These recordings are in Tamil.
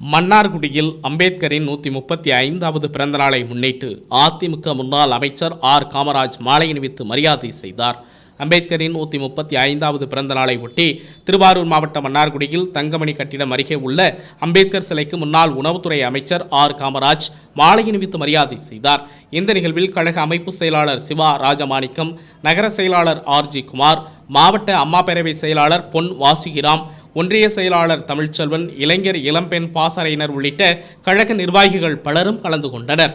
மன்னார்குடியில் அம்பேத்கரின் நூற்றி முப்பத்தி ஐந்தாவது பிறந்தநாளை முன்னிட்டு அதிமுக முன்னாள் அமைச்சர் ஆர். காமராஜ் மாலை அணிவித்து மரியாதை செய்தார். அம்பேத்கரின் நூற்றி முப்பத்தி ஐந்தாவது பிறந்த நாளை ஒட்டி திருவாரூர் மாவட்டம் மன்னார்குடியில் தங்கமணி கட்டிடம் அருகே உள்ள அம்பேத்கர் சிலைக்கு முன்னாள் உணவுத்துறை அமைச்சர் ஆர். காமராஜ் மாலை அணிவித்து மரியாதை செய்தார். இந்த நிகழ்வில் கழக அமைப்பு செயலாளர் சிவா ராஜமாணிக்கம் நகர செயலாளர் ஆர். ஜி. குமார் மாவட்ட அம்மா பேரவை செயலாளர் பொன் வாசுகிராம் ஒன்றிய செயலாளர் தமிழ்ச்செல்வன் இளைஞர் இளம்பெண் பாசறையினர் உள்ளிட்ட கழக நிர்வாகிகள் பலரும் கலந்து கொண்டனர்.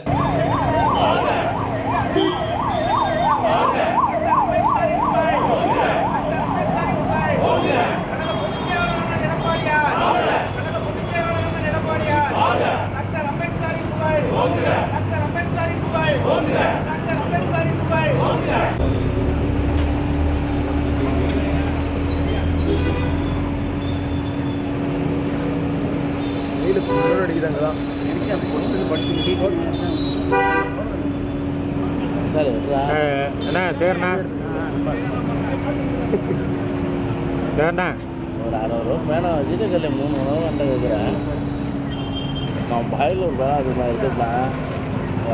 வெயில் ஃபுல்லோடு அடிக்கிறாங்க தான் சார் என்ன பேர்ண்ணா பேர்ண்ணா ஒரு அறுபது ரூபா மேலே ஜீரகல்ல மூணு உணவு வந்து கேட்குறேன் நான் பாயில் ஒரு அது நான் எடுத்துக்கலாம்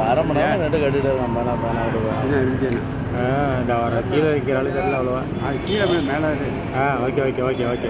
அரை மணி நேரம் ரெண்டு கட்டிட்டு நான் பேனா பேனா விடுவேன் இந்த கீழே வைக்கிற ஆளு தெரியல அவ்வளோவா? அது கீழே மேலே ஆ ஓகே ஓகே ஓகே ஓகே.